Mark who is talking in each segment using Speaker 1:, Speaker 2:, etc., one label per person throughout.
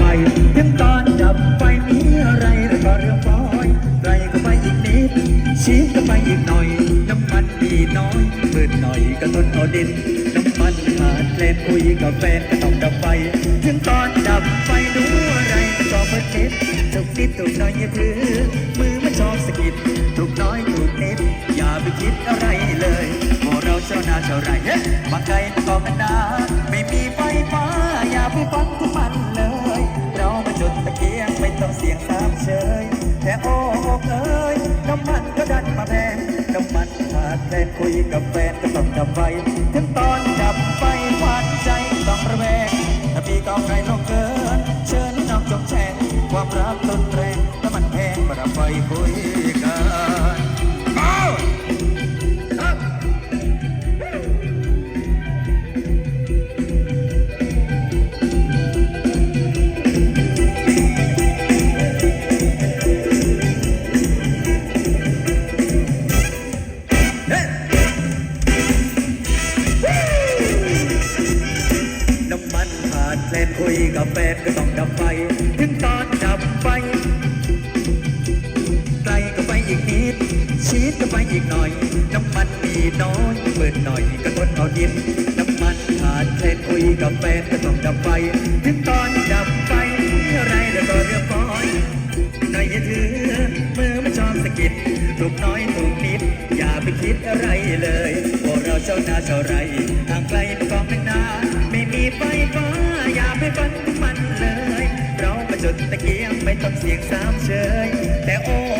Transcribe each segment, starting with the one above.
Speaker 1: ไฟถึงตอนดับไฟมีอะไรแล้วก็เรื่องปล่อยไรก็ไปอีกนิดชีสก็ไปอีกหน่อย น้ำมันมีน้อยมืดหน่อยก็ทนเอาดิน น้ำมันขาดแคลนคุยกับแฟนก็ต้องดับไฟถึงตอนดับไฟดูอะไรก็ชอบเปิดเน็ตทุกนิดทุกน่อยอย่าถือมือมันชอบสะกิดทุกน้อยทุกนิดอย่าไปคิดอะไรเลยพอเราเจ้าหน้าเจ้าไรเฮ้มาไกลมาก่อกันนาไม่มีไฟฟ้าาดแค่คุยกับแฟนก็ต้องดับไฟถึงตอนดับไฟหวานใจต้องระแวงถ้าพี่ก้าวไกลลงเกิน เชิญน้องจงแช่งความรักต้นแรงถ้ามันแพงประดับไฟคุย ชีดก็ไปอีกหน่อย น้ำมันมีน้อยเปิดหน่อยก็ทนเอาดิน น้ำมันขาดแคลนคุยกับแฟนก็ต้องดับไฟ ถึงตอนดับไฟอะไรแล้วก็เรียบร้อยหน่อยอย่าถือมือไมันชอบสะกิดถูกน้อยถูกนิด อย่าไปคิดอะไรเลยพวกเราเจ้านาเจ้าไรห่างไกลเป็นกองหนึ่งนาไม่มีไฟฟ้าอย่าไปฝันมันเลย เรามาจุดตะเกียงไม่ต้องเสียงสามเชยแต่โอ้เอ้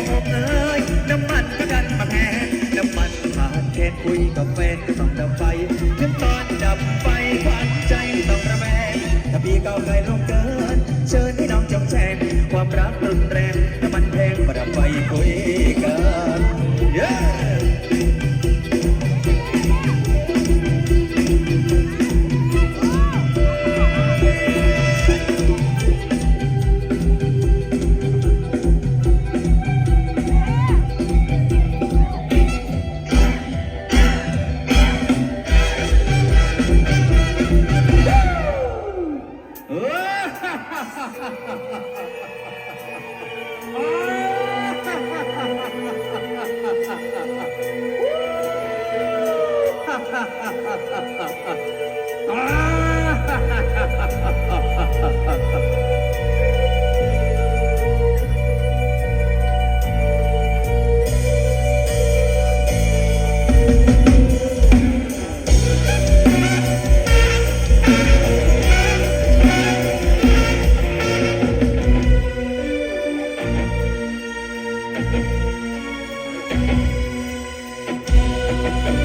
Speaker 1: คุยกับแฟนก็ต้องดับไฟถึงตอนดับไฟควันใจต้องระแวงถ้าพี่ก้าวไกลลงเกิน เชิญให้น้องจงแช่งความรักรุนแรง
Speaker 2: Ha ha ha! Thank you.